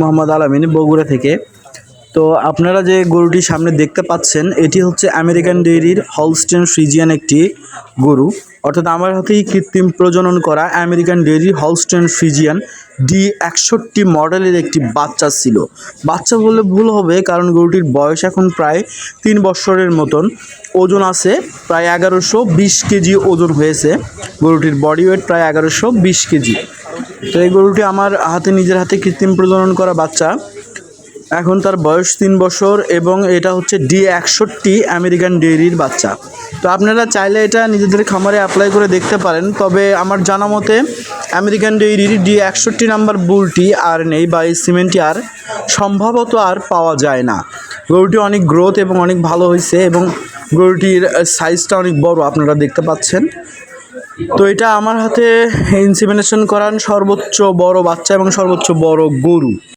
মোহাম্মদ আলামিন বগুড়া থেকে। তো আপনারা যে গরুটি সামনে দেখতে পাচ্ছেন, এটি হচ্ছে আমেরিকান ডেইরির হলস্টেন ফ্রিজিয়ান একটি গরু। অর্থাৎ আমার হাতেই কৃত্রিম প্রজনন করা American dairy Holstein Friesian D একষট্টি মডেলের একটি বাচ্চা ছিল। বাচ্চা বললে ভুল হবে, কারণ গরুটির বয়স এখন প্রায় তিন বছরের মতন। ওজন আছে প্রায় এগারোশো বিশ কেজি ওজন হয়েছে। গরুটির বডি ওয়েট প্রায় এগারোশো বিশ কেজি। তো এই গরুটি আমার হাতে, নিজের হাতে কৃত্রিম প্রজনন করা বাচ্চা। এখন তার বয়স তিন বছর এবং এটা হচ্ছে ডি একষট্টি আমেরিকান ডেইরির বাচ্চা। তো আপনারা চাইলে এটা নিজেদের খামারে অ্যাপ্লাই করে দেখতে পারেন, তবে আমার জানা মতে আমেরিকান ডেইরির ডি একষট্টি নাম্বার বুলটি আর নেই বা এই সিমেন্টটি আর সম্ভবত আর পাওয়া যায় না। গরুটি অনেক গ্রোথ এবং অনেক ভালো হয়েছে এবং গরুটির সাইজটা অনেক বড়, আপনারা দেখতে পাচ্ছেন। তো এটা আমার হাতে ইনসিমিনেশন করান সর্বোচ্চ বড় বাচ্চা এবং সর্বোচ্চ বড় গরু।